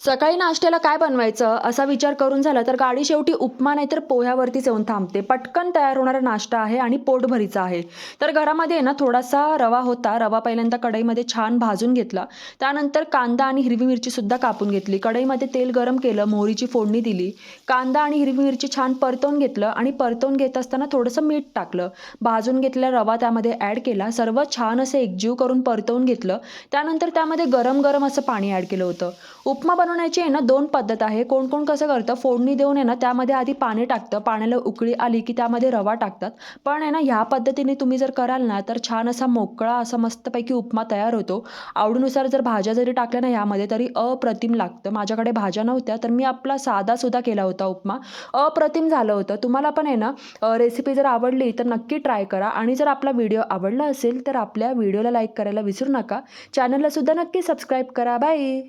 सकाळी नाश्त्याला काय बनवायचं असा विचार करून झाला तर गाडी शेवटी उपमा नाहीतर पोह्यावरतीच येऊन थांबते. पटकन तयार होणारा नाश्ता आहे आणि पोटभरीचा आहे. तर घरामध्ये आहे ना थोडासा रवा होता. रवा पहिल्यांदा कढईमध्ये छान भाजून घेतला. त्यानंतर कांदा आणि हिरवी मिरची सुद्धा कापून घेतली. कढईमध्ये तेल गरम केलं मोहरीची फोडणी दिली. कांदा आणि हिरवी मिरची छान परतवून घेतलं आणि परतवून घेत असताना थोडंसं मीठ टाकलं. भाजून घेतलेला रवा त्यामध्ये ॲड केला. सर्व छान असं एकजीव करून परतवून घेतलं. त्यानंतर त्यामध्ये गरम गरम असं पाणी ॲड केलं होतं. उपमा बनवण्याची आहे ना दोन पद्धत आहे. कोण कोण कसं करतं? फोडणी देऊन आहे ना त्यामध्ये आधी पाणी टाकतं. पाण्याला उकळी आली की त्यामध्ये रवा टाकतात. पण आहे ना ह्या पद्धतीने तुम्ही जर कराल ना तर छान असा मोकळा असा मस्तपैकी उपमा तयार होतो. आवडीनुसार जर भाज्या जरी टाकल्या ना ह्यामध्ये तरी अप्रतिम लागतं. माझ्याकडे भाज्या नव्हत्या तर मी आपला साधासुद्धा केला होता उपमा. अप्रतिम झालं होतं. तुम्हाला पण आहे ना रेसिपी जर आवडली तर नक्की ट्राय करा. आणि जर आपला व्हिडिओ आवडला असेल तर आपल्या व्हिडिओला लाईक करायला विसरू नका. चॅनलला सुद्धा नक्की सबस्क्राईब करा. बाय